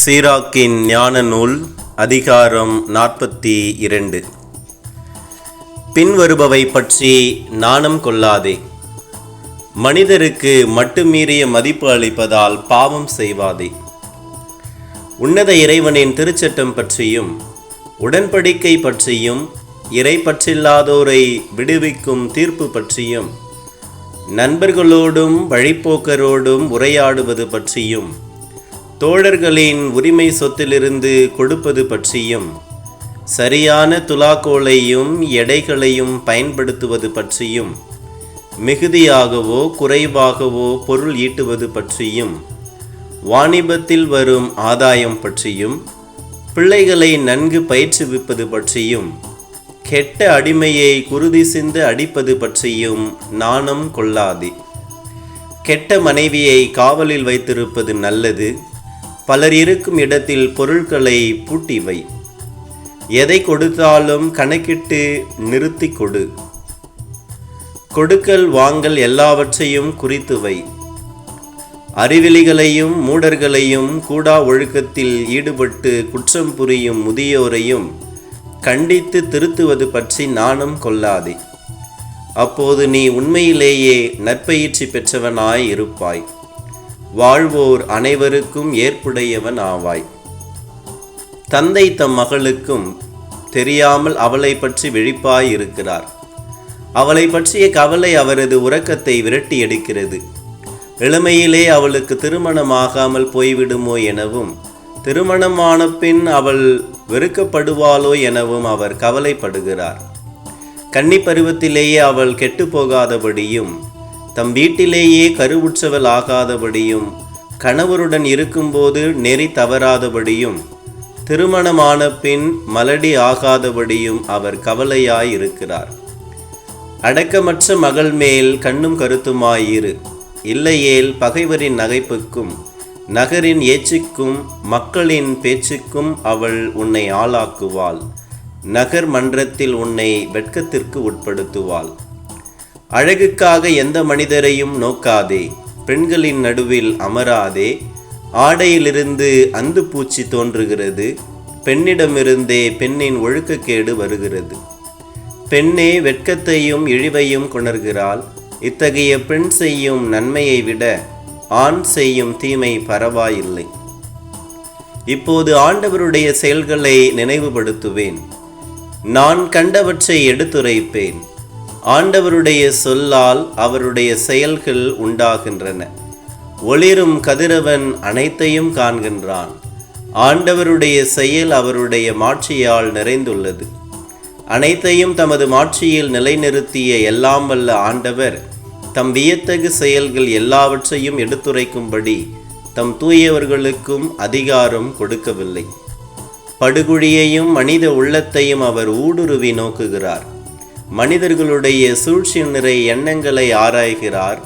சீராக்கின் ஞான நூல் அதிகாரம் நாற்பத்தி இரண்டு. பின்வருபவை பற்றி நாணம் கொள்ளாதே. மனிதருக்கு மட்டுமீறிய மதிப்பு அளிப்பதால் பாவம் செய்வாதே. உன்னத இறைவனின் திருச்சட்டம் பற்றியும் உடன்படிக்கை பற்றியும் இறை பற்றில்லாதோரை விடுவிக்கும் தீர்ப்பு பற்றியும் நண்பர்களோடும் வழிப்போக்கரோடும் உரையாடுவது பற்றியும் தோழர்களின் உரிமை சொத்திலிருந்து கொடுப்பது பற்றியும் சரியான துலாக்கோலையும் எடைகளையும் பயன்படுத்துவது பற்றியும் மிகுதியாகவோ குறைவாகவோ பொருள் ஈட்டுவது பற்றியும் வாணிபத்தில் வரும் ஆதாயம் பற்றியும் பிள்ளைகளை நன்கு பயிற்றுவிப்பது பற்றியும் கெட்ட அடிமையை குருதி சிந்து அடிப்பது பற்றியும் நாணம் கொள்ளாதே. கெட்ட மனைவியை காவலில் வைத்திருப்பது நல்லது. பலர் இருக்கும் இடத்தில் பொருட்களை பூட்டி வை எதை கொடுத்தாலும் கணக்கிட்டு நிறுத்தி கொடு. கொடுக்கல் வாங்கல் எல்லாவற்றையும் குறித்து வை அறிவிலிகளையும் மூடர்களையும் கூடா ஒழுக்கத்தில் ஈடுபட்டு குற்றம் புரியும் முதியோரையும் கண்டித்து திருத்துவது பற்றி நாணம் கொள்ளாதே. அப்போது நீ உண்மையிலேயே நற்பயிற்சி பெற்றவனாய் இருப்பாய். வாழ்வோர் அனைவருக்கும் ஏற்புடையவன் ஆவாய். தந்தை தம் மகளுக்கும் தெரியாமல் அவளை பற்றி விழிப்பாய் இருக்கிறார் அவளை பற்றிய கவலை அவரது உறக்கத்தை விரட்டி எடுக்கிறது இளமையிலே அவளுக்கு திருமணமாகாமல் போய்விடுமோ எனவும் திருமணமான பின் அவள் வெறுக்கப்படுவாளோ எனவும் அவர் கவலைப்படுகிறார். கன்னி பருவத்திலேயே அவள் கெட்டு போகாதபடியும் தம் வீட்டிலேயே கருவுற்றவள் ஆகாதபடியும் கணவருடன் இருக்கும்போது நெறி தவறாதபடியும் திருமணமான பின் மலடி ஆகாதபடியும் அவர் கவலையாயிருக்கிறார். அடக்கமற்ற மகள் மேல் கண்ணும் கருத்துமாயிரு. இல்லையேல் பகைவரின் நகைப்புக்கும் நகரின் ஏச்சுக்கும் மக்களின் பேச்சுக்கும் அவள் உன்னை ஆளாக்குவாள். நகர் மன்றத்தில் உன்னை வெட்கத்திற்கு உட்படுத்துவாள். அழகுக்காக எந்த மனிதரையும் நோக்காதே. பெண்களின் நடுவில் அமராதே. ஆடையிலிருந்து அந்து பூச்சி தோன்றுகிறது. பெண்ணிடமிருந்தே பெண்ணின் ஒழுக்கக்கேடு வருகிறது. பெண்ணே வெட்கத்தையும் இழிவையும் கொணர்கிறாள். இத்தகைய பெண் செய்யும் நன்மையை விட ஆண் செய்யும் தீமை பரவாயில்லை. இப்போது ஆண்டவருடைய செயல்களை நினைவுபடுத்துவேன். நான் கண்டவற்றை எடுத்துரைப்பேன். ஆண்டவருடைய சொல்லால் அவருடைய செயல்கள் உண்டாகின்றன. ஒளிரும் கதிரவன் அனைத்தையும் காண்கின்றான். ஆண்டவருடைய செயல் அவருடைய மாட்சியால் நிறைந்துள்ளது. அனைத்தையும் தமது மாட்சியில் நிலைநிறுத்திய எல்லாம் வல்ல ஆண்டவர் தம் வியத்தகு செயல்கள் எல்லாவற்றையும் எடுத்துரைக்கும்படி தம் தூயவர்களுக்கும் அதிகாரம் கொடுக்கவில்லை. படுகுழியையும் மனித உள்ளத்தையும் அவர் ஊடுருவி நோக்குகிறார். மனிதர்களுடைய சூழ்ச்சி நிறை எண்ணங்களை ஆராய்கிறார்.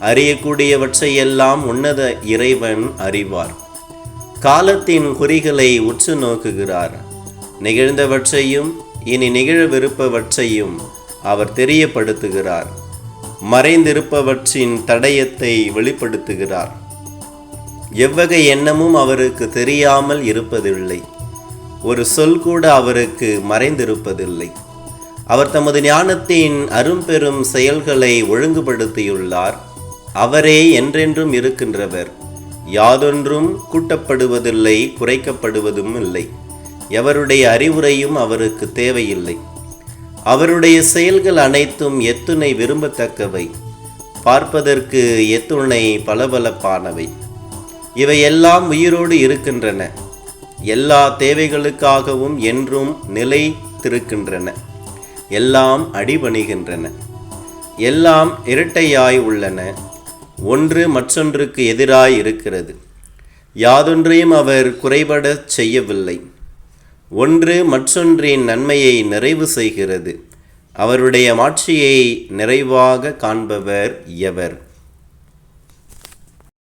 அறியக்கூடியவற்றையெல்லாம் உன்னத இறைவன் அறிவார். காலத்தின் குறிகளை உற்று நோக்குகிறார். நிகழ்ந்தவற்றையும் இனி நிகழவிருப்பவற்றையும் அவர் தெரியப்படுத்துகிறார். மறைந்திருப்பவற்றின் தடயத்தை வெளிப்படுத்துகிறார். எவ்வகை எண்ணமும் அவருக்கு தெரியாமல் இருப்பதில்லை. ஒரு சொல் கூட அவருக்கு மறைந்திருப்பதில்லை. அவர் தமது ஞானத்தின் அரும்பெரும் செயல்களை ஒழுங்குபடுத்தியுள்ளார். அவரே என்றென்றும் இருக்கின்றவர். யாதொன்றும் கூட்டப்படுவதில்லை குறைக்கப்படுவதும் இல்லை. எவருடைய அறிவுரையும் அவருக்கு தேவையில்லை. அவருடைய செயல்கள் அனைத்தும் எத்துணை விரும்பத்தக்கவை. பார்ப்பதற்கு எத்துணை பளபளப்பானவை. இவையெல்லாம் உயிரோடு இருக்கின்றன. எல்லா தேவைகளுக்காகவும் என்றும் நிலைத்திருக்கின்றன. எல்லாம் அடிபணிகின்றன. எல்லாம் இரட்டையாய் உள்ளன. ஒன்று மற்றொன்றுக்கு எதிராய் இருக்கிறது. யாதொன்றையும் அவர் குறைபடச் செய்யவில்லை. ஒன்று மற்றொன்றின் நன்மையை நிறைவு செய்கிறது. அவருடைய மாட்சியை நிறைவாக காண்பவர் எவர்?